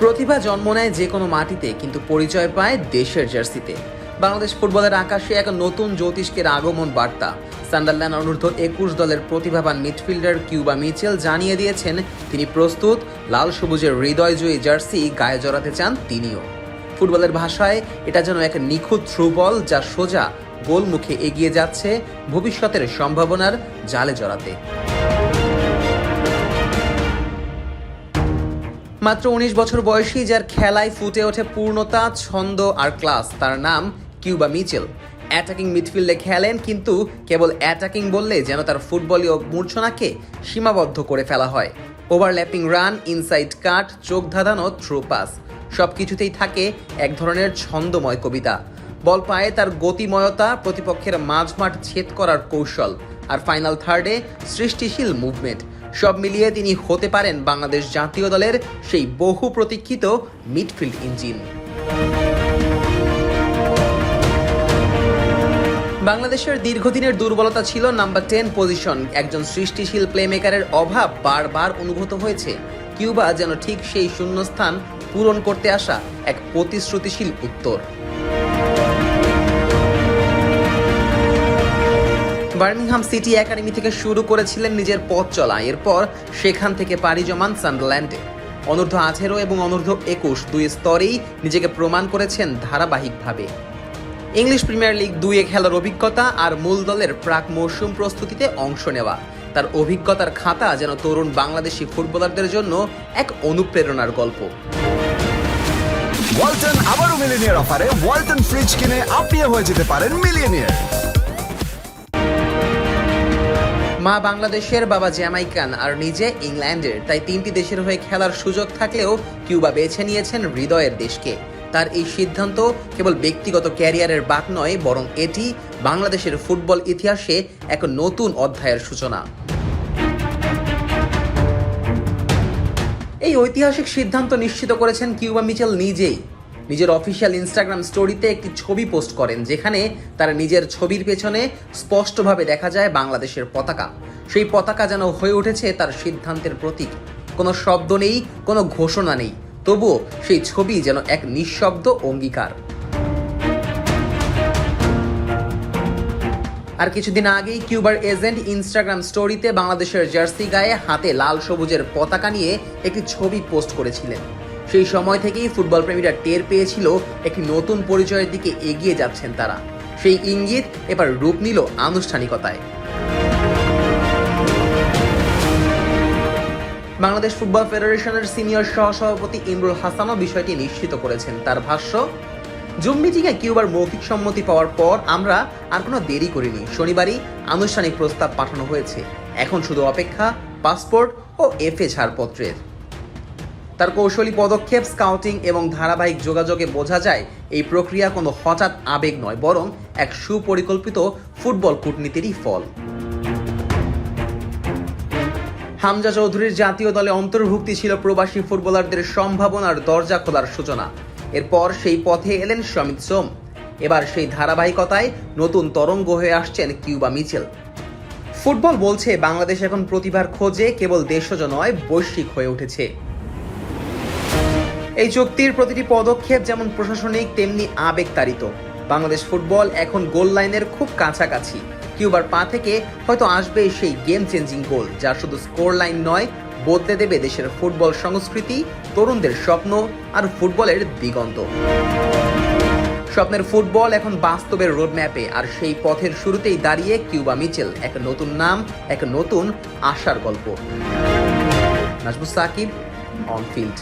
প্রতিভা জন্ম নেয় যে কোনো মাটিতে, কিন্তু পরিচয় পায় দেশের জার্সিতে। বাংলাদেশ ফুটবলের আকাশে এক নতুন জ্যোতিষ্কের আগমন বার্তা। সান্ডারল্যান্ড অনূর্ধ্ব একুশ দলের প্রতিভাবান মিডফিল্ডার কিউবা মিচেল জানিয়ে দিয়েছেন, তিনি প্রস্তুত, লাল সবুজের হৃদয়জয়ী জার্সি গায়ে জড়াতে চান তিনিও। ফুটবলের ভাষায়, এটা যেন এক নিখুঁত থ্রু বল যা সোজা গোলমুখে এগিয়ে যাচ্ছে ভবিষ্যতের সম্ভাবনার জালে জড়াতে। মাত্র উনিশ বছর বয়সী যার খেলায় ফুটে ওঠে পূর্ণতা, ছন্দ আর ক্লাস। তার নাম কিউবা মিচেল। অ্যাটাকিং মিডফিল্ডে খেলেন, কিন্তু কেবল অ্যাটাকিং বললে যেন তার ফুটবলীয় মূর্ছনাকে সীমাবদ্ধ করে ফেলা হয়। ওভারল্যাপিং রান, ইনসাইড কাট, চোখ ধাঁধানো, থ্রু পাস সব কিছুতেই থাকে এক ধরনের ছন্দময় কবিতা। বল পায়ে তার গতিময়তা, প্রতিপক্ষের মাঝমাঠ ছেদ করার কৌশল, আর ফাইনাল থার্ডে সৃষ্টিশীল মুভমেন্ট। সব মিলিয়ে তিনি হতে পারেন বাংলাদেশ জাতীয় দলের সেই বহু প্রতীক্ষিত মিডফিল্ড ইঞ্জিন। বাংলাদেশের দীর্ঘদিনের দুর্বলতা ছিল নাম্বার টেন পজিশন। একজন সৃষ্টিশীল প্লেমেকারের অভাব বারবার অনুভূত হয়েছে। কিউবা যেন ঠিক সেই শূন্যস্থান পূরণ করতে আসা এক প্রতিশ্রুতিশীল উত্তর। বার্মিংহাম সিটি একাডেমি থেকে শুরু করেছিলেন নিজের পথ চলা। এরপর সেখান থেকে পাড়ি জমান সান্ডারল্যান্ডে। অনূর্ধ্ব আঠেরো এবং অনূর্ধ্ব একুশ দুই স্তরেই নিজেকে প্রমাণ করেছেন ধারাবাহিকভাবে। ইংলিশ প্রিমিয়ার লিগ দুইয়ে খেলার অভিজ্ঞতা আর মূল দলের প্রাক মৌসুম প্রস্তুতিতে অংশ নেওয়া। তার অভিজ্ঞতার খাতা যেন তরুণ বাংলাদেশি ফুটবলারদের জন্য এক অনুপ্রেরণার গল্প। ওয়ালটন আবারও মিলিনিয়ার অফারে ওয়ালটন ফ্রিজ কিনে আপনিও হয়ে যেতে পারেন মিলিয়নিয়ার। মা বাংলাদেশের বাবা জ্যামাইকান আর নিজে ইংল্যান্ডের। তাই তিনটি দেশের হয়ে খেলার সুযোগ থাকলেও কিউবা বেছে নিয়েছেন হৃদয়ের দেশকে। তার এই সিদ্ধান্ত কেবল ব্যক্তিগত ক্যারিয়ারের বাক নয়, বরং এটি বাংলাদেশের ফুটবল ইতিহাসে এক নতুন অধ্যায়ের সূচনা। এই ঐতিহাসিক সিদ্ধান্ত নিশ্চিত করেছেন কিউবা মিচেল নিজেই। নিজের অফিসিয়াল ইনস্টাগ্রাম স্টোরিতে একটি ছবি পোস্ট করেন, যেখানে তার নিজের ছবির পেছনে স্পষ্টভাবে দেখা যায় বাংলাদেশের পতাকা। সেই পতাকা যেন হয়ে উঠেছে তার সিদ্ধান্তের প্রতীক। কোনো শব্দ নেই, কোনো ঘোষণা নেই, তবুও সেই ছবি যেন এক নিঃশব্দ অঙ্গীকার। আর কিছুদিন আগেই কিউবার এজেন্ট ইনস্টাগ্রাম স্টোরিতে বাংলাদেশের জার্সি গায়ে হাতে লাল সবুজের পতাকা নিয়ে একটি ছবি পোস্ট করেছিলেন। সেই সময় থেকেই ফুটবল প্রেমীরা টের পেয়েছিল একটি নতুন পরিচয়ের দিকে এগিয়ে যাচ্ছেন তারা। সেই ইঙ্গিত এবার রূপ নিল আনুষ্ঠানিকতায়। বাংলাদেশ ফুটবল ফেডারেশনের সিনিয়র সহসভাপতি ইমরুল হাসানও বিষয়টি নিশ্চিত করেছেন। তার ভাষ্য, জুম কিউবার মৌখিক সম্মতি পাওয়ার পর আমরা আর কোনো দেরি করিনি। শনিবারই আনুষ্ঠানিক প্রস্তাব পাঠানো হয়েছে। এখন শুধু অপেক্ষা, পাসপোর্ট ও এফএ ছাড়পত্রের। তার কৌশলী পদক্ষেপ স্কাউটিং এবং ধারাবাহিক যোগাযোগে বোঝা যায় এই প্রক্রিয়া কোনো হঠাৎ আবেগ নয়, বরং এক সুপরিকল্পিত ফুটবল কূটনীতিরই ফল। হামজা চৌধুরীর জাতীয় দলে অন্তর্ভুক্তি ছিল প্রবাসী ফুটবলারদের সম্ভাবনার দরজা খোলার সূচনা। এরপর সেই পথে এলেন সমিত সোম। এবার সেই ধারাবাহিকতায় নতুন তরঙ্গ হয়ে আসছেন কিউবা মিচেল। ফুটবল বলছে, বাংলাদেশ এখন প্রতিভার খোঁজে কেবল দেশজ নয়, বৈশ্বিক হয়ে উঠেছে। এই চুক্তির প্রতিটি পদক্ষেপ যেমন প্রশাসনিক, তেমনি আবেগতাড়িত। বাংলাদেশ ফুটবল এখন গোল লাইনের খুব কাছাকাছি। কিউবার পা থেকে হয়তো আসবে সেই গেম চেঞ্জিং গোল, যা শুধু স্কোর লাইন নয়, বদলে দেবে দেশের ফুটবল সংস্কৃতি, তরুণদের স্বপ্ন আর ফুটবলের দিগন্ত। স্বপ্নের ফুটবল এখন বাস্তবের রোডম্যাপে আর সেই পথের শুরুতেই দাঁড়িয়ে কিউবা মিচেল, এক নতুন নাম, এক নতুন আশার গল্প। নাজবুস সাকিব অন ফিল্ড